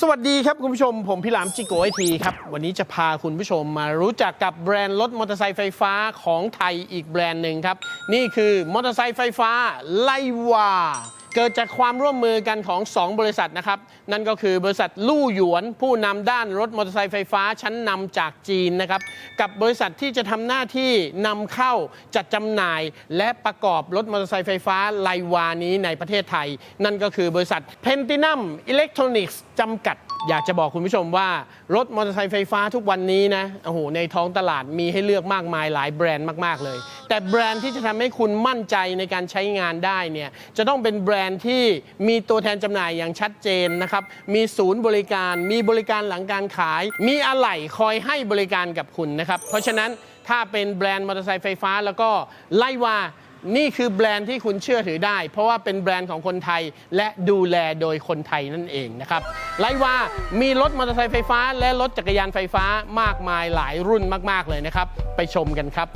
สวัสดีครับคุณผู้ชม ผมพี่หลามจิโกไอทีครับ วันนี้จะพาคุณผู้ชมมารู้จักกับแบรนด์รถมอเตอร์ไซค์ไฟฟ้าของไทยอีกแบรนด์หนึ่งครับ นี่คือมอเตอร์ไซค์ไฟฟ้าไลวา เกิดจากความร่วมมือกันของ 2 บริษัทนะครับ นั่นก็คือบริษัทลู่หยวน ผู้นำด้านรถมอเตอร์ไซค์ไฟฟ้าชั้นนำจากจีนนะครับ กับบริษัทที่จะทำหน้าที่นำเข้าจัดจำหน่าย และประกอบรถมอเตอร์ไซค์ไฟฟ้าไลวานี้ในประเทศไทย นั่นก็คือบริษัทเพนตินัมอิเล็กทรอนิกส์จำกัด อยากจะบอกคุณผู้ชมว่า รถมอเตอร์ไซค์ไฟฟ้าทุกวันนี้นะโอ้โหในท้องตลาดมีให้เลือกมากมายหลายแบรนด์มาก ๆ เลย แต่แบรนด์ที่จะทำให้คุณมั่นใจในการใช้งานได้เนี่ยจะต้องเป็นแบรนด์ที่มีตัวแทนจำหน่ายอย่างชัดเจนนะครับมีศูนย์บริการมีบริการหลังการขาย มีอะไหล่คอยให้บริการกับคุณนะครับเพราะฉะนั้นถ้าเป็นแบรนด์มอเตอร์ไซค์ไฟฟ้าแล้วก็ไล่ว่า นี่คือแบรนด์ที่คุณเชื่อถือได้ เพราะว่าเป็นแบรนด์ของคนไทยและดูแลโดยคนไทยนั่นเองนะครับไลว่ามีรถมอเตอร์ไซค์ไฟฟ้า และรถจักรยานไฟฟ้ามากมายหลายรุ่นมาก ๆ เลยนะครับ ไปชมกันครับ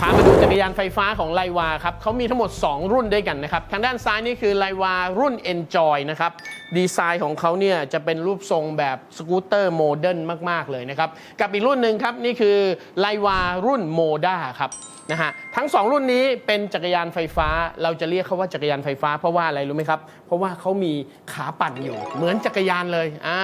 พามาดูจักรยานไฟฟ้าของไลวาครับเขามีทั้งหมด 2 รุ่นด้วยกันนะครับ ทางด้านซ้ายนี่คือไลวารุ่น Enjoy นะครับ ดีไซน์ของเขาเนี่ยจะเป็นรูปทรงแบบสกูตเตอร์โมเดิร์นมาก ๆ เลยนะครับ กับอีกรุ่นหนึ่งครับ นี่คือไลวารุ่นโมด้าครับนะฮะทั้ง 2 รุ่นนี้เป็นจักรยานไฟฟ้า เราจะเรียกเขาว่าจักรยานไฟฟ้าเพราะว่าอะไรรู้ไหมครับ เพราะว่าเขามีขาปั่นอยู่ เหมือนจักรยานเลยอ่า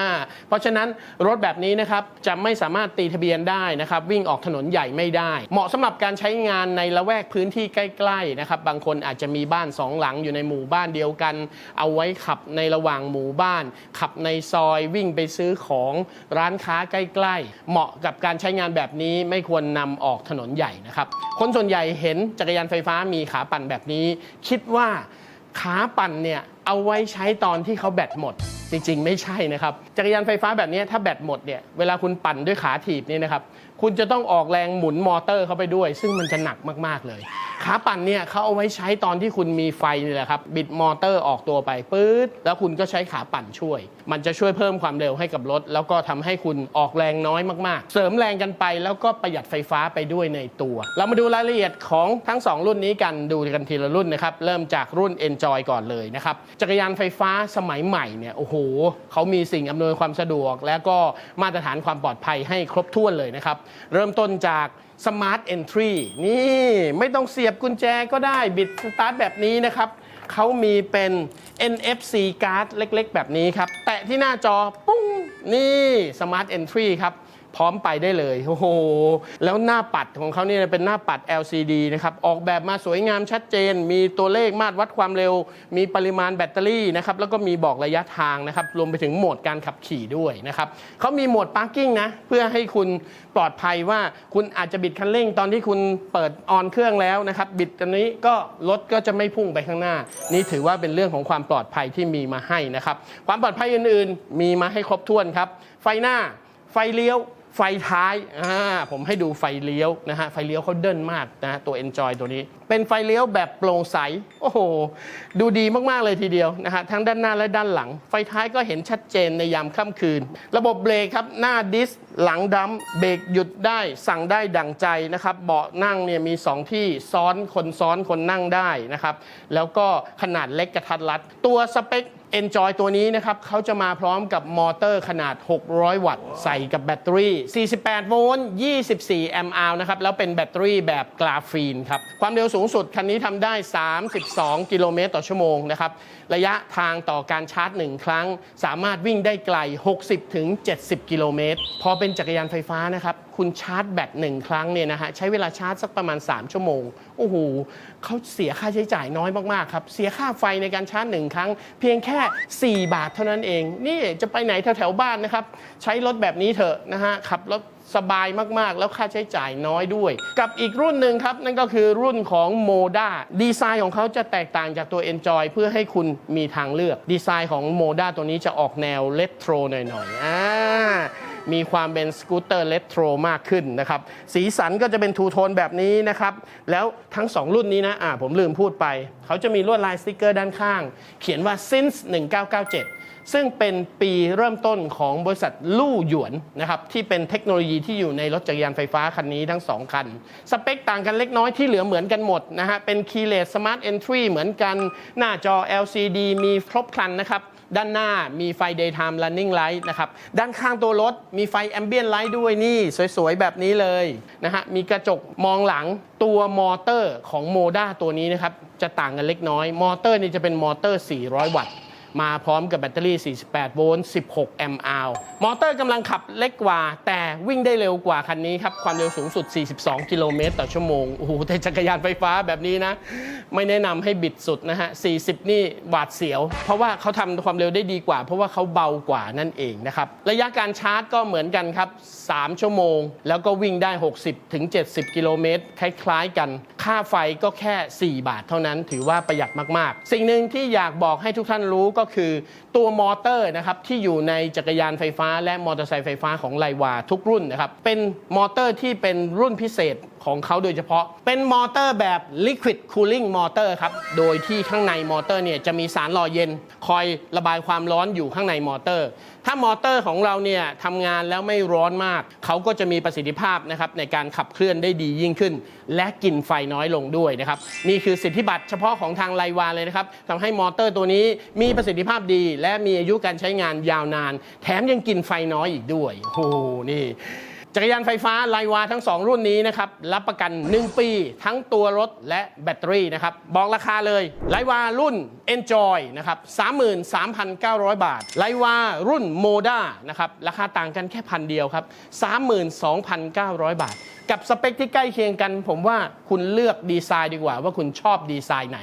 เพราะฉะนั้นรถแบบนี้นะครับจะไม่สามารถตีทะเบียนได้นะครับวิ่งออกถนนใหญ่ไม่ได้ เหมาะสำหรับการใช้งานในละแวกพื้นที่ใกล้ๆนะครับบางคนอาจจะมีบ้านสองหลังอยู่ในหมู่บ้านเดียวกัน เอาไว้ขับในระหว่างหมู่บ้าน ขับในซอยวิ่งไปซื้อของร้านค้าใกล้ ๆ เหมาะกับการใช้งานแบบนี้ไม่ควรนำออกถนนใหญ่นะครับคนส่วนใหญ่เห็นจักรยานไฟฟ้ามีขาปั่นแบบนี้ คิดว่าขาปั่นเนี่ยเอาไว้ใช้ตอนที่เขาแบตหมด จริงๆ ไม่ใช่นะครับ จักรยานไฟฟ้าแบบนี้ถ้าแบตหมดเนี่ยเวลาคุณปั่นด้วยขาถีบเนี่ยนะครับคุณจะต้องออกแรงหมุนมอเตอร์เข้าไปด้วย ซึ่งมันจะหนักมากๆเลย ขาปั่นเนี่ยเขาเอาไว้ใช้ตอนที่คุณมีไฟนี่แหละครับบิดมอเตอร์ออกตัวไปปื๊ดแล้วคุณก็ใช้ขาปั่นช่วย มันจะช่วยเพิ่มความเร็วให้กับรถ แล้วก็ทำให้คุณออกแรงน้อยมากๆ เสริมแรงกันไปแล้วก็ประหยัดไฟฟ้าไปด้วยในตัว เรามาดูรายละเอียดของทั้ง 2 รุ่นนี้กันดูกันทีละรุ่นนะครับเริ่มจากรุ่น Enjoy ก่อนเลยนะครับจักรยานไฟฟ้าสมัยใหม่เนี่ยโอ้โหเขามีสิ่งอำนวยความสะดวก และก็มาตรฐานความปลอดภัยให้ครบถ้วนเลยนะครับเริ่มต้นจาก Smart Entry นี่ไม่ต้องเสียบกุญแจก็ได้บิดสตาร์ทแบบนี้นะครับเขามีเป็น NFC card เล็กๆ แบบนี้ครับ แตะที่หน้าจอ ปุ้ง นี่ Smart Entry ครับ พร้อมไปได้เลยโอ้โหแล้วหน้าปัดของเขาเนี่ยเป็นหน้าปัด LCD นะครับออกแบบมาสวยงามชัดเจน มีตัวเลขมาตรวัดความเร็ว มีปริมาณแบตเตอรี่นะครับแล้วก็มีบอกระยะทางนะครับรวมไปถึงโหมดการขับขี่ด้วยนะครับเขามีโหมด Parking นะเพื่อให้คุณปลอดภัยว่าคุณอาจจะบิดคันเร่งตอนที่คุณเปิดออนเครื่องแล้วนะครับบิดตอนนี้ก็รถก็จะไม่พุ่งไปข้างหน้า นี่ถือว่าเป็นเรื่องของความปลอดภัยที่มีมาให้นะครับความปลอดภัยอื่นๆ มีมาให้ครบถ้วนครับ ไฟหน้าไฟเลี้ยว ไฟท้ายอ่าผมให้ดูไฟเลี้ยวนะฮะไฟเลี้ยวเขาเดินมากนะฮะตัว Enjoy ตัวนี้ เป็นไฟเลี้ยวแบบโปร่งใสโอ้โห ดูดีมากๆเลยทีเดียวนะฮะทั้งด้านหน้าและด้านหลัง ไฟท้ายก็เห็นชัดเจนในยามค่ำคืน ระบบเบรกครับหน้าดิสหลังดัมเบรกหยุดได้สั่งได้ดั่งใจนะครับเบาะนั่งเนี่ยมี 2 ที่ซ้อนคนซ้อนคนนั่งได้นะครับแล้วก็ขนาดเล็กกระทัดรัดตัวสเปค Enjoy ตัวนี้นะครับเขาจะมาพร้อมกับมอเตอร์ขนาด 600 วัตต์ ใส่กับแบตเตอรี่ 48 โวลต์ 24 แอมป์อนะครับ แล้วเป็นแบตเตอรี่แบบกราฟีนครับ ความเร็วสูงสุดคันนี้ทำได้ 32 กิโลเมตรต่อชั่วโมงนะครับ ระยะทางต่อการชาร์จ 1 ครั้ง สามารถวิ่งได้ไกล 60ถึง70 กิโลเมตร พอเป็นจักรยานไฟฟ้านะครับ คุณชาร์จแบตหนึ่งครั้งเนี่ยนะฮะใช้เวลาชาร์จสักประมาณ 3 ชั่วโมง โอ้โหเขาเสียค่าใช้จ่ายน้อยมาก ๆ ครับ เสียค่าไฟในการชาร์จหนึ่งครั้ง เพียงแค่ 4 บาทเท่านั้นเอง นี่จะไปไหนแถวๆบ้านนะครับ ใช้รถแบบนี้เถอะนะฮะขับรถสบายมากๆ แล้วค่าใช้จ่ายน้อยด้วย กับอีกรุ่นหนึ่งครับ นั่นก็คือรุ่นของโมด้าดีไซน์ของเขาจะแตกต่างจากตัว Enjoy เพื่อให้คุณมีทางเลือก ดีไซน์ของโมด้าตัวนี้จะออกแนวเลโทรหน่อยๆอ่า มีความเป็นสกูตเตอร์เลโทรมากขึ้นนะครับสีสันก็จะเป็นทูโทนแบบนี้นะครับ แล้วทั้ง 2 รุ่นนี้นะอ่าผมลืมพูดไป เขาจะมีลวดลายสติกเกอร์ด้านข้าง เขียนว่า since 1997 ซึ่งเป็นปีเริ่มต้นของบริษัทลู่หยวนนะครับที่เป็นเทคโนโลยีที่อยู่ในรถจักรยานไฟฟ้าคันนี้ทั้ง 2 คัน สเปคต่างกันเล็กน้อยที่เหลือเหมือนกันหมดนะฮะเป็น Keyless Smart Entry เหมือนกันหน้าจอ LCD มีครบครันนะครับ ด้านหน้ามีไฟ daytime running light นะครับ ด้านข้างตัวรถมีไฟ ambient light ด้วยนี่ สวยๆ แบบนี้เลยนะฮะ มีกระจกมองหลังตัวมอเตอร์ของโมด้าตัวนี้นะครับ จะต่างกันเล็กน้อย มอเตอร์นี่จะเป็นมอเตอร์ 400 วัตต์ มาพร้อมกับแบตเตอรี่ 48 โวลต์ 16 แอมป์อาวมอเตอร์กำลังขับเล็กกว่า แต่วิ่งได้เร็วกว่าคันนี้ครับ ความเร็วสูงสุด 42 กิโลเมตรต่อชั่วโมง โอ้โห แต่จักรยานไฟฟ้าแบบนี้นะ ไม่แนะนำให้บิดสุดนะฮะ 40 นี่หวาดเสียว เพราะว่าเขาทำความเร็วได้ดีกว่า เพราะว่าเขาเบากว่านั่นเองนะครับ ระยะการชาร์จก็เหมือนกันครับ 3 ชั่วโมง แล้วก็วิ่งได้ 60ถึง70 กิโลเมตรคล้ายๆกันค่าไฟก็แค่ 4 บาทเท่านั้น ถือว่าประหยัดมากๆ สิ่งหนึ่งที่อยากบอกให้ทุกท่านรู้ก็คือ ตัวมอเตอร์นะครับที่อยู่ในจักรยานไฟฟ้า และมอเตอร์ไซค์ไฟฟ้าของไลวาทุกรุ่นนะครับเป็นมอเตอร์ที่เป็นรุ่นพิเศษของเขาโดยเฉพาะ เป็นมอเตอร์แบบ liquid cooling motor ครับ โดยที่ข้างในมอเตอร์เนี่ยจะมีสารหล่อเย็น คอยระบายความร้อนอยู่ข้างในมอเตอร์ ถ้ามอเตอร์ของเราเนี่ยทำงานแล้วไม่ร้อนมาก เขาก็จะมีประสิทธิภาพนะครับในการขับเคลื่อนได้ดียิ่งขึ้น และกินไฟน้อยลงด้วยนะครับ นี่คือสิทธิบัตรเฉพาะของทางไลวาเลยนะครับทำให้มอเตอร์ตัวนี้มีประสิทธิภาพดี และมีอายุการใช้งานยาวนาน แถมยังกินไฟน้อยอีกด้วยโอ้โหนี่ จักรยานไฟฟ้าไลวาทั้ง 2 รุ่นนี้นะครับรับประกัน 1 ปี ทั้งตัวรถและแบตเตอรี่นะครับบอกราคาเลยไลวารุ่น Enjoy นะครับ33,900 บาทไลวารุ่น Moda นะครับราคาต่างกันแค่พันเดียวครับ 32,900 บาท กับสเปคที่ใกล้เคียงกัน ผมว่าคุณเลือกดีไซน์ดีกว่าว่าคุณชอบดีไซน์ไหน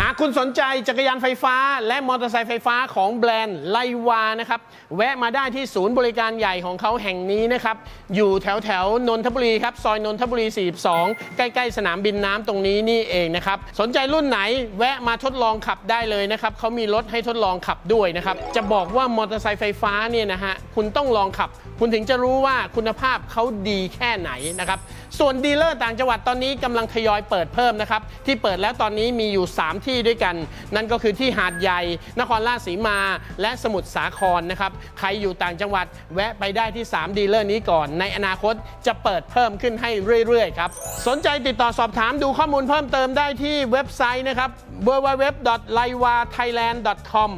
หากคุณสนใจจักรยานไฟฟ้า และมอเตอร์ไซค์ไฟฟ้าของแบรนด์ไลวานะครับ แวะมาได้ที่ศูนย์บริการใหญ่ของเขาแห่งนี้นะครับ อยู่แถวแถวนนทบุรีครับ ซอยนนทบุรี 42 ใกล้ๆ สนามบินน้ำตรงนี้นี่เองนะครับ สนใจรุ่นไหนแวะมาทดลองขับได้เลยนะครับ เขามีรถให้ทดลองขับด้วยนะครับ จะบอกว่ามอเตอร์ไซค์ไฟฟ้าเนี่ยนะฮะ คุณต้องลองขับ คุณถึงจะรู้ว่าคุณภาพเขาดีแค่ไหนนะครับ ส่วนดีลเลอร์ต่างจังหวัดตอนนี้กำลังทยอยเปิดเพิ่มนะครับ ที่เปิดแล้วตอนนี้มีอยู่3ที่ด้วยกัน นั่นก็คือที่หาดใหญ่ นครราชสีมา และสมุทรสาครนะครับ ใครอยู่ต่างจังหวัดแวะไปได้ที่ 3 ดีลเลอร์นี้ก่อน ในอนาคตจะเปิดเพิ่มขึ้นให้เรื่อยๆครับ สนใจติดต่อสอบถามดูข้อมูลเพิ่มเติมได้ที่เว็บไซต์นะครับ www.laiwathailand.com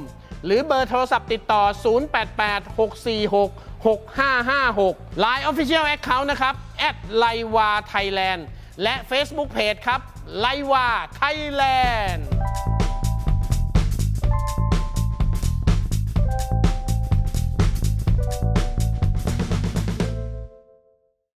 หรือเบอร์โทรศัพท์ติดต่อ 088 646 6556 Line Official Account นะครับไลวาไทยแลนด์ และ Facebook Page ครับไลว่าไทยแลนด์